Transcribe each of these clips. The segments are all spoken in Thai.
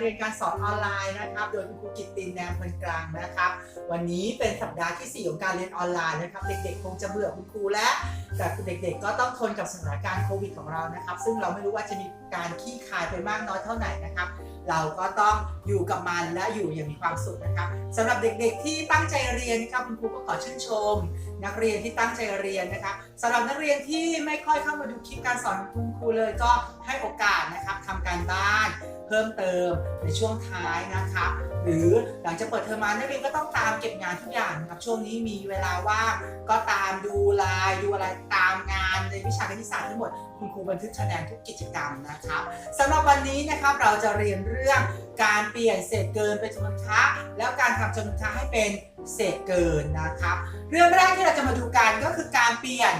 เรียนการสอนออนไลน์นะครับ โดยคุณครูกิตตินแนมคนกลางนะครับ วันนี้เป็นสัปดาห์ที่ 4 ของการเรียนออนไลน์นะครับ เด็กๆ คงจะเบื่อคุณครูแล้ว แต่เด็กๆก็ต้องทนกับสถานการณ์โควิดของเรานะครับ ซึ่งเราไม่รู้ว่าจะมีการขี้คายไปมากน้อยเท่าไหร่นะครับ เราก็ต้องอยู่กับมันและอยู่อย่างมีความสุขนะครับสำหรับเด็กๆที่ตั้งใจเรียนครับคุณครูก็ขอชื่นชม นักเรียนที่ตั้งใจเรียนนะคะสำหรับนักเรียนที่ไม่ค่อยเข้ามาดูคลิปการสอนคุณครูเลยก็ให้โอกาสนะครับทำการบ้านเพิ่มเติมในช่วงท้ายนะครับหรือหลังจากเปิดเทอมมานักเรียนก็ต้องตามเก็บงานทุกอย่างนะครับช่วงนี้มีเวลาว่างก็ตามดูไลน์ดูอะไรตามงานในวิชาคณิตศาสตร์ทั้งหมด คุณครูบันทึกคะแนนทุกกิจกรรมนะครับสำหรับวันนี้นะครับเราจะเรียนเรื่องการเปลี่ยนเศษเกินเป็นจำนวนคะแล้วการทำจำนวนคะให้เป็นเศษเกินนะครับ เรื่องแรกที่เราจะมาดูกันก็คือการเปลี่ยน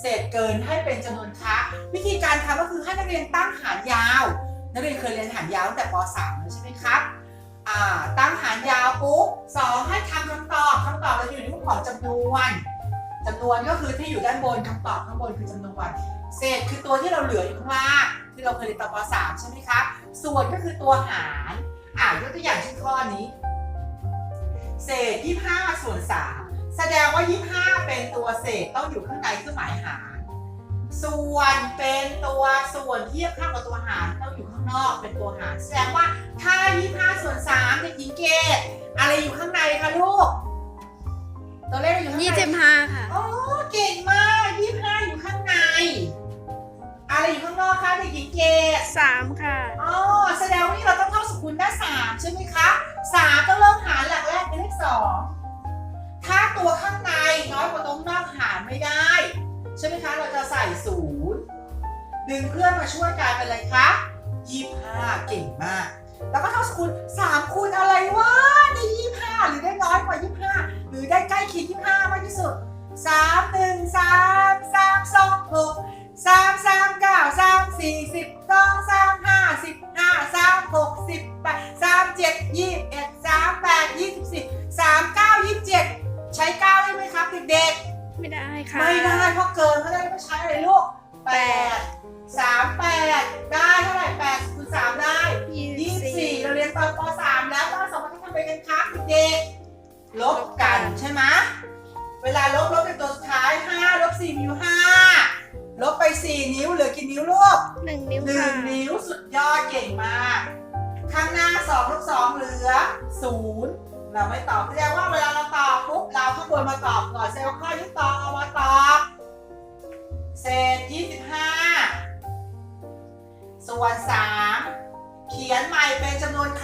เศษเกินให้เป็นจำนวนคะวิธีการทำก็คือให้นักเรียนตั้งหารยาวนักเรียนเคยเรียนหารยาวตั้งแต่ป .3 แล้วใช่ไหมครับตั้งหารยาวปุ๊บสองให้ทำคำตอบคำตอบเราอยู่ในรูปของจำนวน จำนวนก็คือที่อยู่ด้านบนคำตอบข้างบนคือจำนวนเศษคือตัวที่เราเหลืออยู่ข้างล่างที่เราเคยเรียนตอนป .3 ใช่ไหมครับส่วนก็คือตัวหารอ่ายกตัวอย่างเช่นข้อนี้ เศษ 25 ส่วน 3 แสดงว่า 25 เป็นตัวเศษต้องอยู่ข้างในเครื่องหมายหาร ส่วนเป็นตัวส่วนเทียบข้างกับตัวหารต้องอยู่ข้างนอกเป็นตัวหาร แสดงว่าถ้า 25 ส่วน3เด็กหญิงเกดอะไรอยู่ข้างในคะลูก ตัวเลขอยู่ข้างในยี่สิบห้าค่ะ โอ้เก่งมาก25อยู่ข้างใน อะไรอยู่ข้างนอกคะเด็กหญิงเกดสามค่ะ อ๋อแสดงว่านี่เราต้องเท่าสกุลได้สามใช่ไหมคะสามต้องเริ่มหารหลักแรกเป็นเลขสองถ้าตัวข้างในน้อยกว่าตรงนอกหารไม่ได้ ใช่ไหมคะ เราจะใส่ศูนย์ดึงเพื่อนมาช่วยกลายเป็นอะไรคะยี่ห้าเก่งมาก แล้วก็เท่าสกุลสามคูณอะไรวะได้ยี่ห้าหรือได้น้อยกว่ายี่ห้าห รือได้ใกล้เคียงยี่ห้ามากที่สุดสามหนึ่งสามสามสองหกสามสามเก้าสามสี่สิบสองสามห้าสิบห้าสามหกสิบแปดสามเจ็ดยี่สิบเอ็ดสามแปดยี่สิบสี่สามเก้ายี่สิบเจ็ดใช้เก้าได้ไหมครับเด็กไม่ได้ๆค่ะไม่ได้เพราะเกินเขาได้ไม่ใช้อะไรลูกแปดสามแปดได้เท่าไหร่แปดคูณสามได้ ยี่ยี่สิสิบบสี่เราเรียนตอนปสามแล้วตอนสองพันทำไปกันครับเด็กๆลบกัน ใช่ไหมเวลาลบลบเป็นตัวสุดท้ายห้าลบสี่มีอยู่ห้าลบไปสี่นิ้วเหลือกี่นิ้วลูกหนึ่งนิ้วหนึ่ค่ะงนิ้วสุดยอดเก่งมาก ข้างหน้าสองลบสองเหลือศูนย์เราไม่ตอบแสดงว่าเวลาเราตอบปุ๊บเราข้างบนมาตอบก่อนเซลล์ข้อที่ตอบเอามาตอบเศษยี่สิบห้าส่วนสามเขียนใหม่เป็นจำนวนค้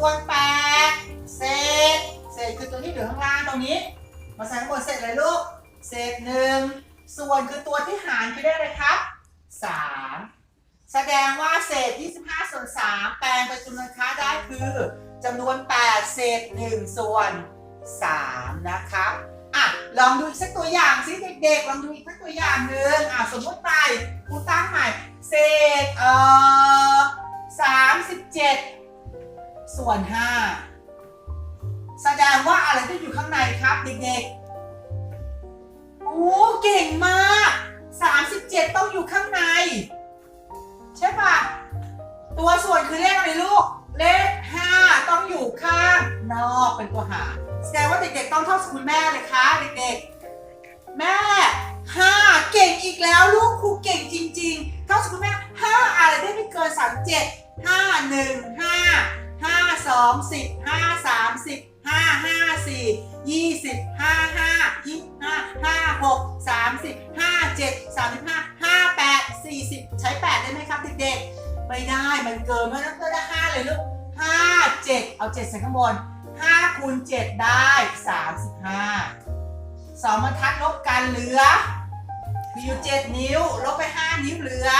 เป็นจำนวนแปดเศษ เศษคือตัวที่อยู่ข้างล่างตรงนี้ มาใส่ข้างบนเศษเลยลูก เศษหนึ่งส่วนคือตัวที่หารคือได้เลยครับสามแสดงว่าเศษ 25 ส่วน 3 แปลงเป็นจำนวนค้าได้คือจำนวน 8 เศษ 1 ส่วน 3 นะครับอะลองดูอีกสักตัวอย่างสิเด็กๆ ลองดูอีกสักตัวอย่างหนึ่งอะสมมติ ส่วน 5 แสดงว่าอะไรที่อยู่ข้างในครับเด็กๆ โอ้เก่งมาก 37 ต้องอยู่ข้างใน ใช่ปะตัวส่วนคือเลขอะไรลูก เลข 5 ต้องอยู่ข้างนอกเป็นตัวหารแสดงว่าเด็กๆต้องเท่าสกุลแม่เลยคะเด็กๆ แม่ 5 เก่งอีกแล้วลูกครูเก่งจริง ๆ เท่าสกุลแม่ 5 อะไรได้ไม่เกิน 37 5 1 5 2 10 5 3 10 5 5 4ยี่สิบห้าห้ายี่ห้าห้าหกสามสิบห้าเจ็ดสามสิบห้าห้าแปดสี่สิบใช้แปดได้ไหมครับเด็กๆ ไม่ได้มันเกินมันต้องได้ห้าเลยลูกห้าเจ็ดเอาเจ็ดใส่ข้างบนห้าคูณเจ็ดได้สามสิบห้าสองบรรทัดลบกันเหลือ มีอยู่เจ็ดนิ้ว ลบไปห้านิ้วเหลือ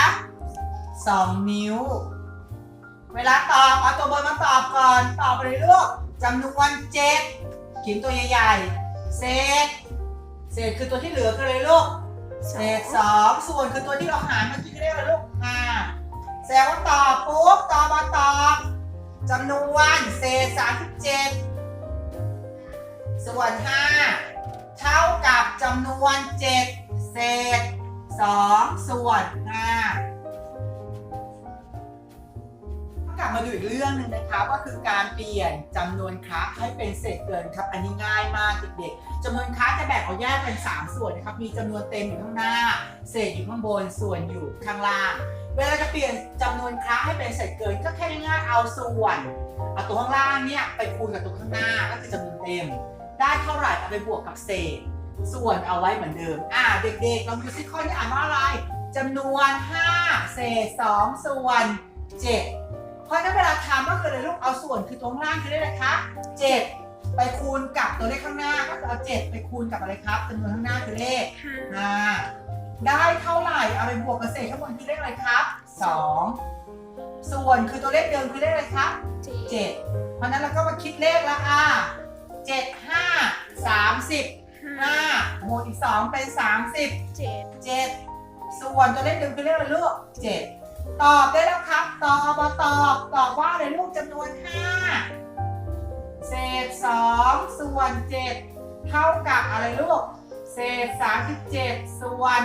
สองนิ้ว เวลาตอบเอาตัวบนมาตอบก่อน ตอบไปเลยลูกจำนวนเจ็ดเขียนตัวใหญ่ๆ เศษ เศษคือตัวที่เหลือก็เลยลูก เศษสองส่วนคือตัวที่เราหารเมื่อกี้ก็เรียกว่าลูกห้าแสดงว่าตอบปุ๊บตอบมาตอบจำนวนเศษสามสิบเจ็ดส่วนห้าเท่ากับจำนวนเจ็ดเศษสองส่วนห้า กลับมาดูอีกเรื่องหนึ่งนะครับก็คือการเปลี่ยนจำนวนคระให้เป็นเศษเกินครับ อันนี้ง่ายมากเด็กๆจำนวนคระจะแบ่งออกแยกเป็น 3 ส่วนนะครับ มีจำนวนเต็มอยู่ข้างหน้า เศษอยู่ข้างบน ส่วนอยู่ข้างล่าง เวลาจะเปลี่ยนจำนวนคระให้เป็นเศษเกินก็แค่ง่ายๆเอาส่วนเอาตัวข้างล่างเนี่ยไปคูณกับตัวข้างหน้าก็คือจำนวนเต็ม ได้เท่าไหร่เอาไปบวกกับเศษ ส่วนเอาไว้เหมือนเดิม อ่าเด็กๆลองดูซิข้อนี้อ่านว่าอะไรจำนวน 5 เศษ 2 ส่วน 7 ราะฉะนั้นเวลาทำก็คืออะไรลูกเอาส่วนคือตรงล่างคือได้เลยคะ7ไปคูณกับตัวเลขข้างหน้าก็คือเอา7ไปคูณกับอะไรครับจำนวนข้างหน้าคือเลขห้า5ได้เท่าไหร่เอาไปบวกกับเศษข้างบนคือเลขอะไรครับ2ส่วนคือตัวเลขเดิมคือเลขอะไรครับเจ็ด7เพราะฉะนั้นเราก็มาคิดเลขละอะ7 5 30ห้า5บวกอีก2เป็น30เจ็ด7ส่วนตัวเลขเดิมคือเลขอะไรลูก7 ตอบได้แล้วครับ ตอบมาตอบ ตอบว่าอะไรลูกจำนวน5เศษ2ส่วน7เท่ากับอะไรลูก เศษ37ส่วน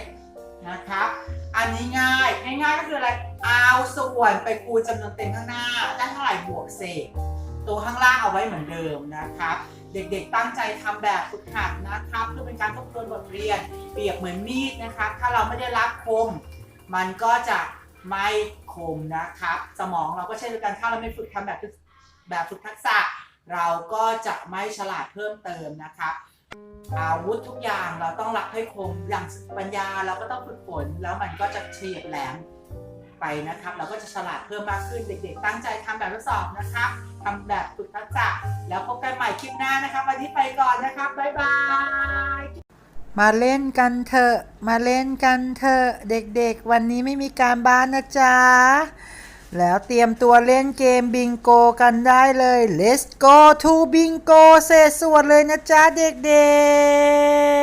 7นะครับ อันนี้ง่ายง่ายๆก็คืออะไร เอาส่วนไปคูณจำนวนเต็มข้างหน้า ได้เท่าไหร่บวกเศษ ตัวข้างล่างเอาไว้เหมือนเดิมนะครับ เด็กๆตั้งใจทำแบบฝึกหัดนะครับ เพื่อเป็นการทบทวนบทเรียน เปรียบเหมือนมีดนะครับ ถ้าเราไม่ได้รับคม มันก็จะไม่คมนะครับ สมองเราก็เช่นเดียวกันถ้าเราไม่ฝึกทำแบบแบบฝึกทักษะ เราก็จะไม่ฉลาดเพิ่มเติมนะครับอาวุธทุกอย่างเราต้องรับให้คมอย่างปัญญาเราก็ต้องฝึกฝนแล้วมันก็จะเฉียบแหลมไปนะครับ เราก็จะฉลาดเพิ่มมากขึ้นเด็ก ๆ ตั้งใจทำแบบทดสอบนะครับทำแบบฝึกทักษะแล้วพบกันใหม่คลิปหน้านะครับ วันนี้ไปก่อนนะครับบ๊ายบาย มาเล่นกันเถอะมาเล่นกันเถอะเด็กๆ วันนี้ไม่มีการบ้านนะจ๊ะ แล้วเตรียมตัวเล่นเกมบิงโกกันได้เลย let's go to bingo เศษส่วนเลยนะจ๊ะเด็กๆ